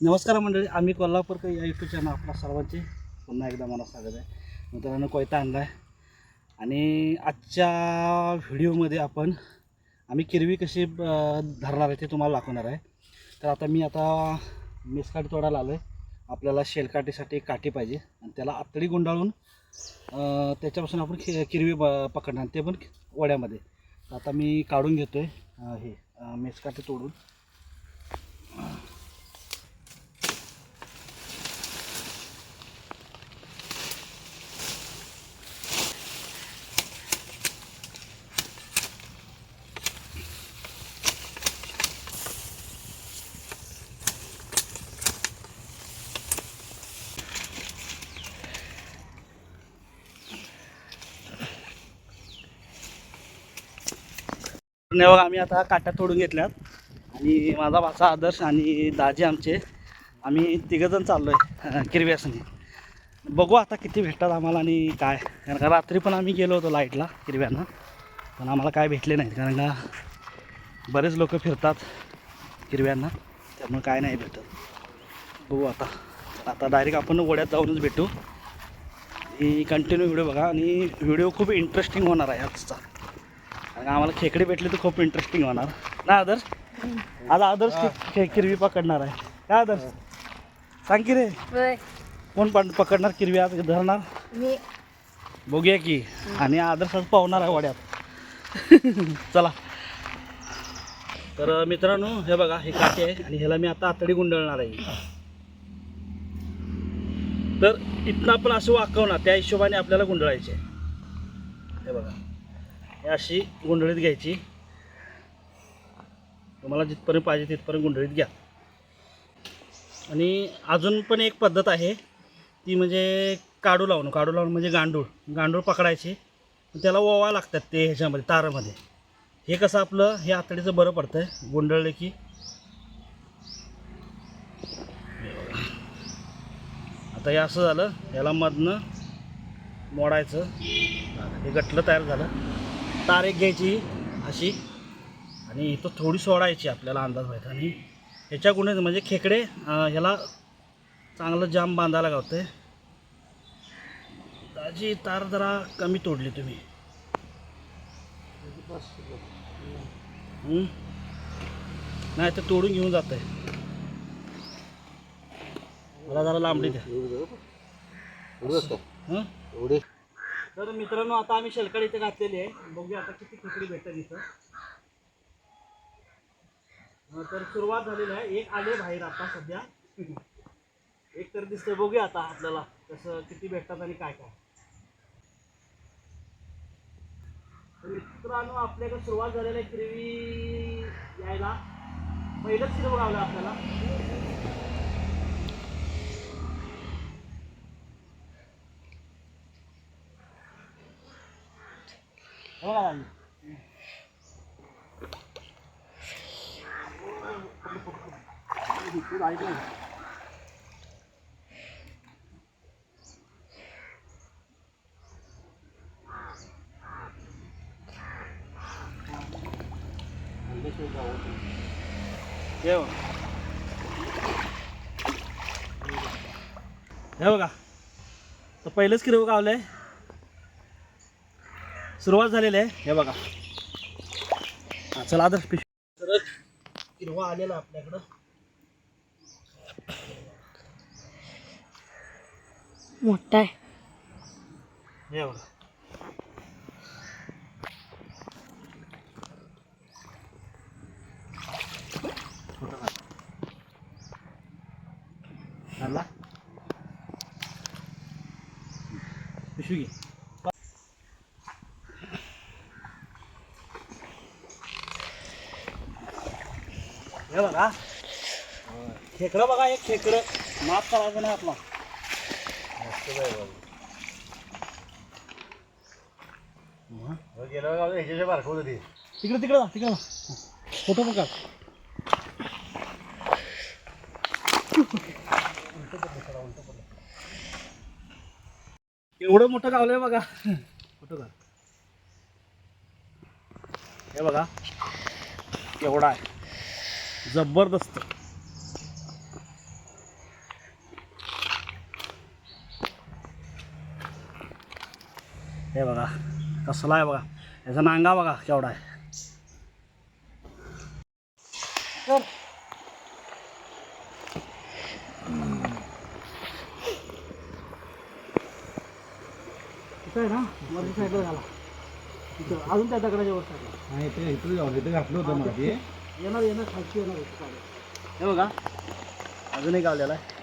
नमस्कार मंडळी आम्ही कोल्हापूरकर या युट्यूब चॅनल आपल्या सर्वांचे पुन्हा एकदा मला स्वागत आहे. मित्रांनो कोयता आणला आहे आणि आजच्या व्हिडिओमध्ये आपण आम्ही किरवी कशी धरणार आहे ते तुम्हाला दाखवणार आहे. तर आता मी आता मेसकाठी तोडायला आलो आहे आपल्याला शेलकाठीसाठी काठी पाहिजे. आणि त्याला आतडी गुंडाळून त्याच्यापासून आपण खि किरवी ब पकडणार. ते पण वड्यामध्ये. तर आता मी काढून घेतो आहे हे मेसकाठी तोडून. बघा आम्ही आता काट्या तोडून घेतल्यात. आणि माझा भाचा आदर्श आणि दाजी आमचे आम्ही तिघंजण चाललो आहे किरव्यासनी. बघू आता किती भेटतात आम्हाला आणि काय. कारण का रात्री पण आम्ही गेलो होतो लाईटला किरव्यानं. पण आम्हाला काय भेटले नाहीत कारण का बरेच लोक फिरतात किरव्यांना त्यामुळे काय नाही भेटत. बघू आता. आता डायरेक्ट आपण ओढ्यात जाऊनच भेटू. ही कंटिन्यू व्हिडिओ बघा. आणि व्हिडिओ खूप इंटरेस्टिंग होणार आहे आजचा. आणि आम्हाला खेकडे भेटले तर खूप इंटरेस्टिंग होणार. ना आदर्श? आज आदर्श खे- किरवी पकडणार आहे. काय आदर्श? सांग की रे. कोण पण पकडणार किरवी आज धरणार? मी. बघूया की. आणि आदर्श आज पावणार आहे वाड्यात. चला. तर मित्रांनो हे बघा हे काठी आहे आणि ह्याला मी आता आतडी गुंडळणार आहे. तर इथनं आपण असं वाकवणार त्या हिशोबाने आपल्याला गुंडळायचे हे बघा. हे अशी गुंडळीत घ्यायची. तुम्हाला जिथपर्यंत पाहिजे तिथपर्यंत गुंडळीत घ्या. आणि अजून पण एक पद्धत आहे ती म्हणजे काढू लावणं. काढू लावणं म्हणजे गांडूळ. गांडूळ पकडायचे. त्याला ओवा लागतात ते ह्याच्यामध्ये तारामध्ये. हे कसं आपलं हे आतडीचं बरं पडतं आहे गुंडळलं की. आता हे असं झालं याला मधनं मोडायचं. हे गटलं तयार झालं. तार एक घ्यायची अशी. आणि इथं थोडी सोडायची आपल्याला अंदाज व्हायचा आणि ह्याच्या गुन्हे म्हणजे खेकडे ह्याला चांगलं जाम बांधायला गावतं ताजी तार जरा कमी तोडली तुम्ही? नाही ते तोडून घेऊन जात आहे मला जरा लांबडी द्या. हं? तर मित्रांनो आता आम्ही शेलकड इथे घातलेली आहे. बघूया आता किती खेकडी भेटतात इथं. तर सुरुवात झालेली आहे. एक आले बाहेर आता सध्या. एक तर दिसतंय. बघूया आता आपल्याला कसं किती भेटतात आणि काय काय. मित्रांनो आपल्याकडे सुरुवात झालेली आहे. किरवी यायला. पहिलंच हिरवं गावलं आपल्याला. हो हे बघा. तर पहिलंच किरव आहे सुरुवात झालेली आहे. हे बघा. हा, चला आदर्श पिशवी. तर किरवा आलेला आपल्याकडं. मोठा आहे. हे बघा? पिशवी घे. हे बघा. खेकडं बघा एक खेकडं. माफ करायचं नाही आपला. तिकडे तिकडे जा तिकडे फोटो पण काढ. एवढं मोठं गावलंय बघा. फोटो काढ. हे बघा. एवढा आहे. जबरदस्त. हे बघा कसला आहे बघा. याचा नांगा बघा केवढा आहे. ना? वरच्या झाला. अजून त्या दगडाच्या वस्तू नाही ते इथं जाऊ इथं घातलं होतं मला येणार येणार खालची येणार इथं चालेल. हे बघा अजून एक आलेला आहे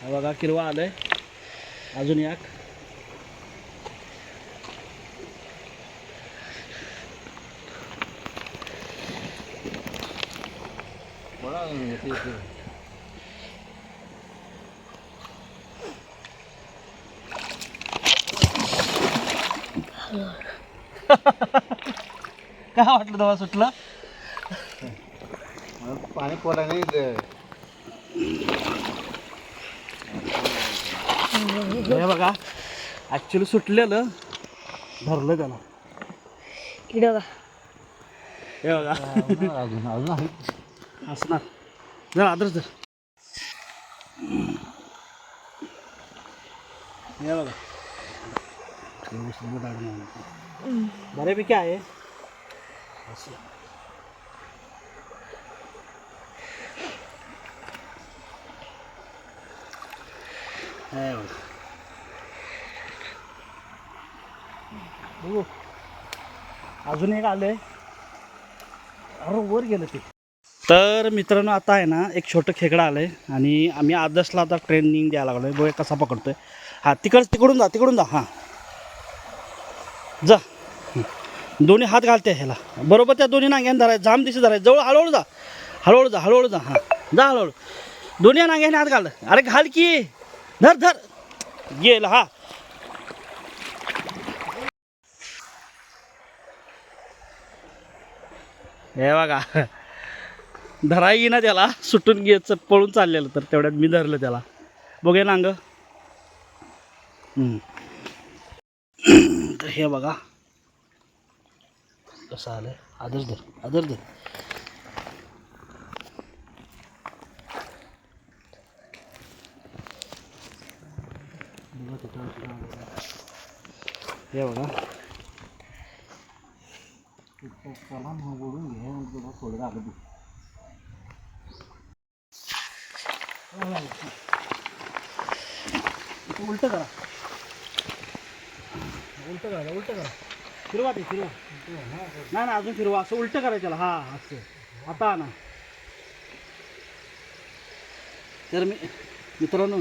हा बघा किरवा आलंय अजून ते इथं. काय वाटलं तेव्हा सुटलं? पाणी पोला नाही. हे बघा ॲक्च्युली सुटलेलं. धरलं त्याला. इकडे बघा. हे बघा. अजून अजून आहे असणार जर आदर्श धर. हे बघा. व्यवस्थित आहे. बऱ्यापैकी आहे. अजून एक आलंय. अरे वर गेलं ते. तर मित्रांनो आता आहे ना एक छोटं खेकडा आलं आहे आणि आम्ही आदर्शला आता ट्रेनिंग द्यायला लागलो आहे कसा पकडतोय. हां तिकड तिकडून जा तिकडून जा. हां. जा. दोन्ही हात घालते ह्याला. बरोबर त्या दोन्ही नांग्याने धरायचं जाम दिशी धरायचं जवळ हळूहळू जा. हळूहळू जा हळूहळू जा. हां. जा हळूहळू. दोन्ही नांग्याने हात घाल. अरे घाल की. धर धर. गेला हा. हे बघा. धराय ना त्याला. सुटून घ्यायचं पळून चाललेलं. तर तेवढ्यात मी धरलं त्याला. बघे नांग. तर हे बघा. कसं आलं आदर धर आदर्श धर हे बघा. उलट मग थोडं करा. उलटं करा उलटं करा. फिरवा ते फिरवा. नाही ना अजून फिरवा. असं उलटं करायचं त्याला. हा असं. आता ना तर मी मित्रांनो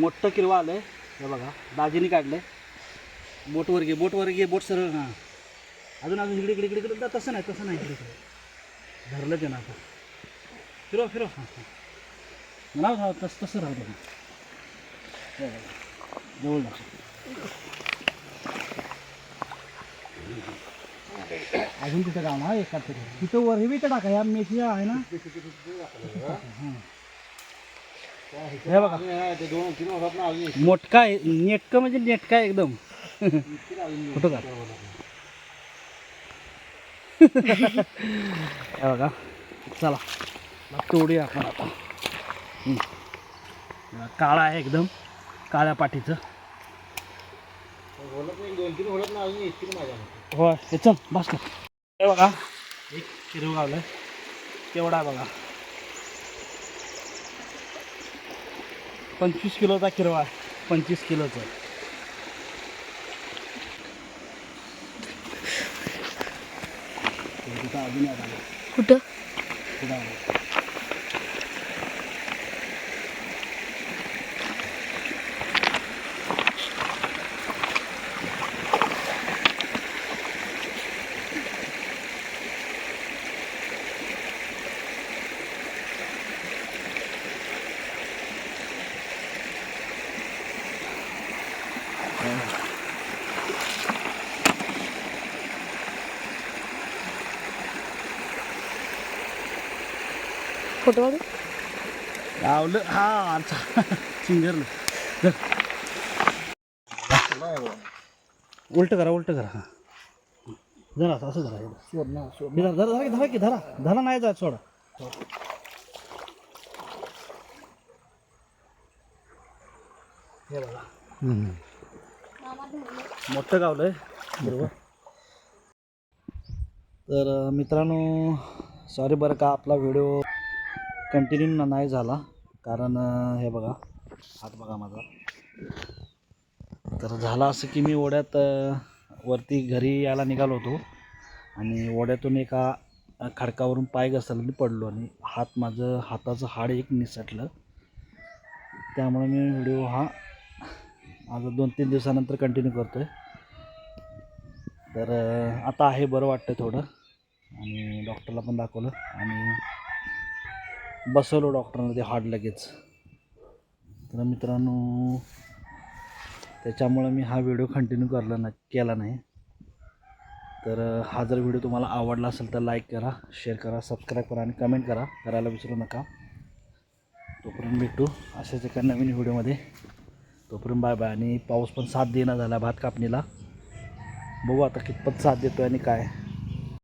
मोठं किरवा आलं आहे हे बघा दाजीने काढलं आहे बोटवर घे बोटवर घे बोट सरळ. हां. अजून अजून इकडे इकडे इकडे. इकडे तसं नाही तसं नाही इकडे. इकडे धरलं ते ना आता. फिरवा फिरवा. हां हां. राहू राहू तसं तसं राहू दे. हे बघा. जवळ अजून तिथं काम हा एका तरी तिथं वर हे इथं टाका या मेशी आहे ना. हं. बघा. ना मोटका आहे नेटकं म्हणजे नेटका आहे एकदम. कुठं का? हे बघा. चला. तोडूया आपण आता. काळा आहे एकदम. काळ्या पाठीचं. ना होय हे चल बस कर. हे बघा. एक किरव गावलं केवढा आहे बघा. पंचवीस किलोचा किरवा आहे. पंचवीस किलोचं. आलं. कुठं फोटो काढू गावलं हा आमचा सिंगरलं उलट करा उलट करा हां. धरा असं धरा सोड ना धरा धरा धरा की धरा. धरा नाही जात सोडा. मोठं गावलं आहे बरोबर. तर मित्रांनो सॉरी बरं का आपला व्हिडिओ कंटिन्यू नाही झाला. कारण हे बघा हात बघा माझा. तर झालं असं की मी ओढ्यात वरती घरी यायला निघालो होतो. आणि ओढ्यातून एका खडकावरून पाय घसरला आणि पडलो आणि हात माझं हाताचं हाड एक निसटलं. त्यामुळे मी व्हिडिओ हा माझा दोन तीन दिवसानंतर कंटिन्यू करतो आहे तर आता आहे बरं वाटतं थोडं. आणि डॉक्टरला पण दाखवलं. आणि बसवलं डॉक्टरांना ते हाड लगेच. तर मित्रांनो त्याच्यामुळं मी हा व्हिडिओ कंटिन्यू करला ना केला नाही. तर हा जर व्हिडिओ तुम्हाला आवडला असेल तर लाईक करा शेअर करा सबस्क्राईब करा आणि कमेंट करा. करायला विसरू नका. तोपर्यंत भेटू अशाच एका नवीन व्हिडिओमध्ये. तोपर्यंत बाय बाय आणि पाऊस पण साथ देणार झाला भात कापणीला. बघू आता कितपत साथ देतो आणि काय.